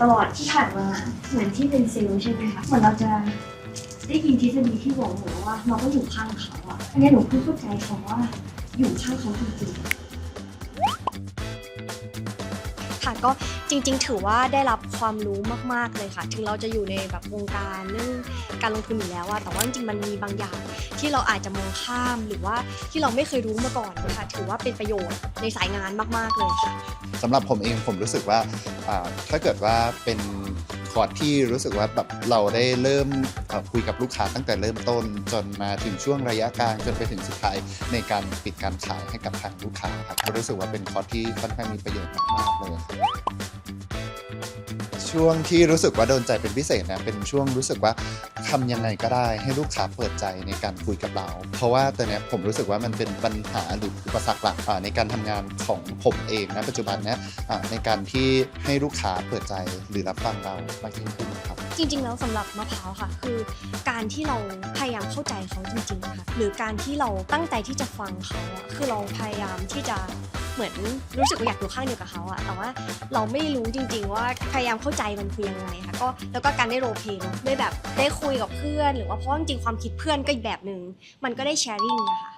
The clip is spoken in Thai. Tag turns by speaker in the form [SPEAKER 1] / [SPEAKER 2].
[SPEAKER 1] ตลอดที่ผ่านมาเหมือนที่เป็นเซลล์ใช่ไหมคะเหมือนเราจะได้ยินทฤษฎีที่บอกหมือนว่า เราก็อยู่ข้างเขาอะอันนี้หนูเพิ่งเข้าใจคำว่าอยู่ข้างเขาจริงๆ
[SPEAKER 2] ค่ะก็จริงๆ ถือว่าได้รับความรู้มากๆเลยค่ะ ถึงเราจะอยู่ในแบบวงการเรื่องการลงทุนอยู่แล้วอะแต่ว่าจริงๆ มันมีบางอย่าง ที่เราอาจจะมองข้ามหรือว่าที่เราไม่เคยรู้มาก่อนนะคะถือว่าเป็นประโยชน์ในสายงานมากๆเลยค่ะ
[SPEAKER 3] สำหรับผมเองผมรู้สึกว่าถ้าเกิดว่าเป็นคอร์สที่รู้สึกว่าแบบเราได้เริ่มคุยกับลูกค้าตั้งแต่เริ่มต้นจนมาถึงช่วงระยะกลางจนไปถึงสุดท้ายในการปิดการขายให้กับทางลูกค้าครับก็รู้สึกว่าเป็นคอร์สที่ค่อนข้างมีประโยชน์มากๆเลยครับ ช่วงที่รู้สึกว่าโดนใจเป็นพิเศษนะเป็นช่วงรู้สึกว่าทำยังไงก็ได้ให้ลูกค้าเปิดใจในการคุยกับเรา เพราะว่าตอนนี้ผมรู้สึกว่ามันเป็นปัญหาหรืออุปสรรคหลักในการทำงานของผมเองนะปัจจุบันนี้ในการที่ให้ลูกค้าเปิดใจหรือรับฟังเรามากยิ่งขึ้นครับ
[SPEAKER 2] จริง ๆ แล้วสำหรับมะพร้าวค่ะ คือการที่เราพยายามเข้าใจเขาจริงๆค่ะหรือการที่เราตั้งใจที่จะฟังเขาอะคือเราพยายามที่จะ เหมือนรู้สึกว่าอยากอยู่ข้างเดียวกับเขาอะแต่ว่าเราไม่รู้จริง ๆ ว่าพยายามเข้าใจมันคือยังไงค่ะก็แล้วก็การได้โรเพลได้แบบได้คุยกับเพื่อน หรือว่าเพราะจริงๆความคิดเพื่อนก็อีกแบบหนึ่งมันก็ได้แชร์ริ่งนะคะ